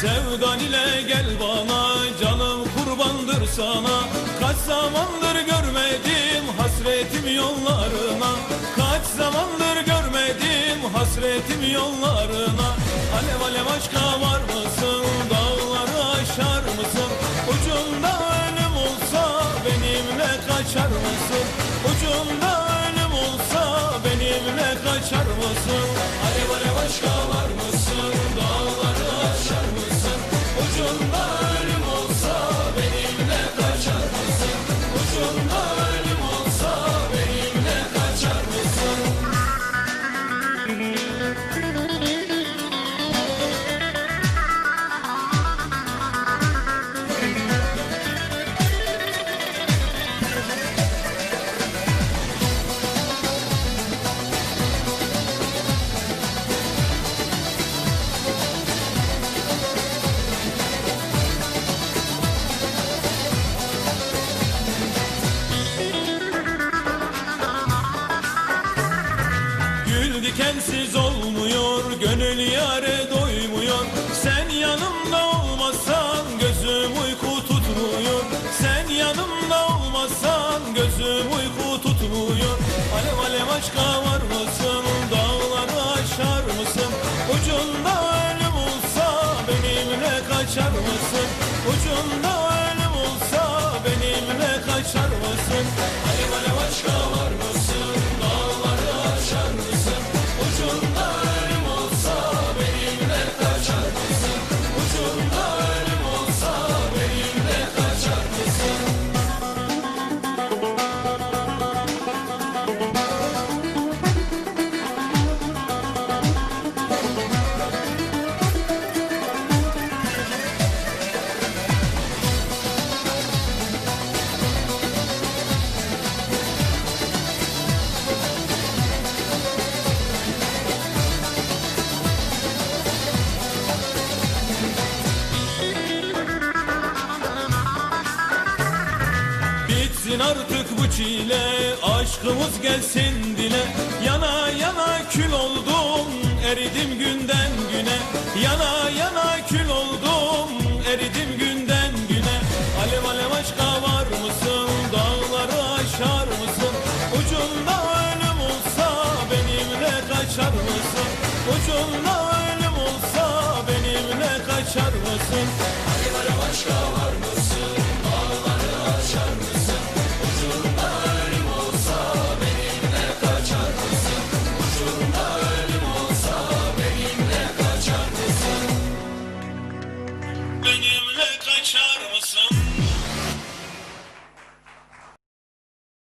Sevdan ile gel bana canım kurbandır sana. Kaç zamandır görmedim hasretim yollarına. Kaç zamandır görmedim hasretim yollarına. Alev alev aşka var mısın dağları aşar mısın? Ucunda ölüm olsa benimle kaçar mısın? Ucunda ölüm olsa benimle kaçar mısın Gül dikensiz olmuyor, gönül yare doymuyor. Sen yanımda olmasan gözüm uyku tutmuyor. Sen yanımda olmasan gözüm uyku tutmuyor. Alev alev aşka var mısın? Dağları aşar mısın? Ucunda ölüm olsa benimle kaçar mısın? Ucunda ölüm olsa benimle kaçar mısın? Bitsin artık bu çile Aşkımız gelsin dile. Yana yana kül oldum Eridim günden güne. Yana yana kül oldum Eridim günden güne. Alev alev aşka var mısın Dağları aşar mısın? Ucunda ölüm olsa Benimle kaçar mısın? Ucunda ölüm olsa Benimle kaçar mısın? Alev alev aşka var mısın kaçar mısın?